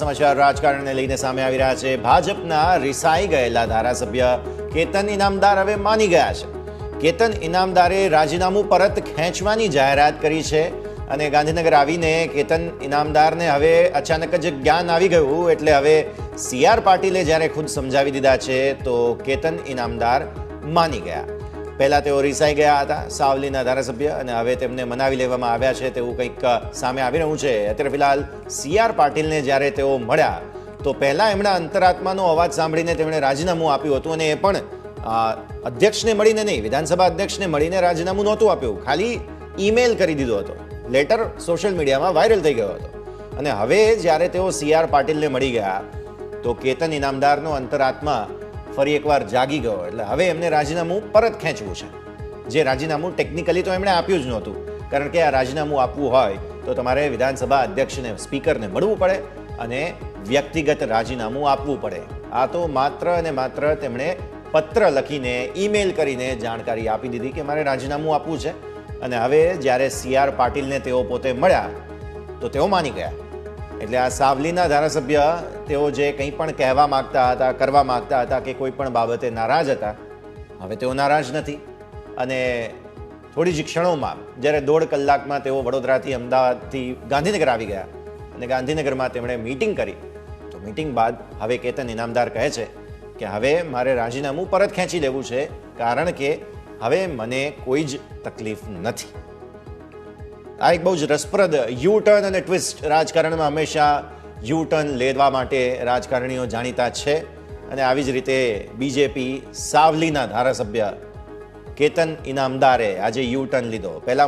સમાચાર રાજકારણને લઈને સામે આવી રહ્યા છે. ભાજપના રિસાઈ ગયેલા ધારાસભ્ય કેતન ઇનામદાર હવે માની ગયા છે. કેતન ઇનામદારે રાજીનામું પરત ખેંચવાની જાહેરાત કરી છે અને ગાંધીનગર આવીને કેતન ઇનામદારને હવે અચાનક જ જ્ઞાન આવી ગયું એટલે હવે સી આર પાટીલે જ્યારે ખુદ સમજાવી દીધા છે તો કેતન ઇનામદાર માની ગયા. પહેલા તેઓ રિસાઈ ગયા હતા, સાવલીના ધારાસભ્ય, અને હવે તેમને મનાવી લેવામાં આવ્યા છે તેવું કંઈક સામે આવી રહ્યું છે. અત્યારે ફિલહાલ સી આર પાટીલને જ્યારે તેઓ મળ્યા, તો પહેલાં એમના અંતરાત્માનો અવાજ સાંભળીને તેમણે રાજીનામું આપ્યું હતું અને એ પણ અધ્યક્ષને મળીને નહીં, વિધાનસભા અધ્યક્ષને મળીને રાજીનામું નહોતું આપ્યું. ખાલી ઈમેલ કરી દીધો હતો. લેટર સોશિયલ મીડિયામાં વાયરલ થઈ ગયો હતો. અને હવે જ્યારે તેઓ સી આર પાટીલને મળી ગયા, તો કેતન ઇનામદારનો અંતરાત્મા ફરી એકવાર જાગી ગયો એટલે હવે એમને રાજીનામું પરત ખેંચવું છે. જે રાજીનામું ટેકનિકલી તો એમણે આપ્યું જ નહોતું. કારણ કે આ રાજીનામું આપવું હોય તો તમારે વિધાનસભા અધ્યક્ષને, સ્પીકરને મળવું પડે અને વ્યક્તિગત રાજીનામું આપવું પડે. આ તો માત્ર અને માત્ર તેમણે પત્ર લખીને ઈમેલ કરીને જાણકારી આપી દીધી કે મારે રાજીનામું આપવું છે. અને હવે જ્યારે સી આર પાટીલને તેઓ પોતે મળ્યા, તો તેઓ માની ગયા. એટલે આ સાવલીના ધારાસભ્ય તેઓ જે કંઈ પણ કહેવા માગતા હતા, કરવા માગતા હતા કે કોઈ પણ બાબતે નારાજ હતા, હવે તેઓ નારાજ નથી. અને થોડી જ ક્ષણોમાં, જ્યારે દોઢ કલાકમાં તેઓ વડોદરાથી અમદાવાદથી ગાંધીનગર આવી ગયા અને ગાંધીનગરમાં તેમણે મીટિંગ કરી, તો મીટિંગ બાદ હવે કેતન ઇનામદાર કહે છે કે, હવે મારે રાજીનામું પરત ખેંચી લેવું છે, કારણ કે હવે મને કોઈ જ તકલીફ નથી. આ એક બહુ જ રસપ્રદ યુ ટર્ન અને ટ્વિસ્ટ રાજકારણમાં હંમેશા યુ ટર્ન લેવા માટે રાજકારણીઓ જાણીતા છે. અને આવી જ રીતે બીજેપી સાવલીના ધારાસભ્ય કેતન ઇનામદારે આજે યુ ટર્ન લીધો. પહેલા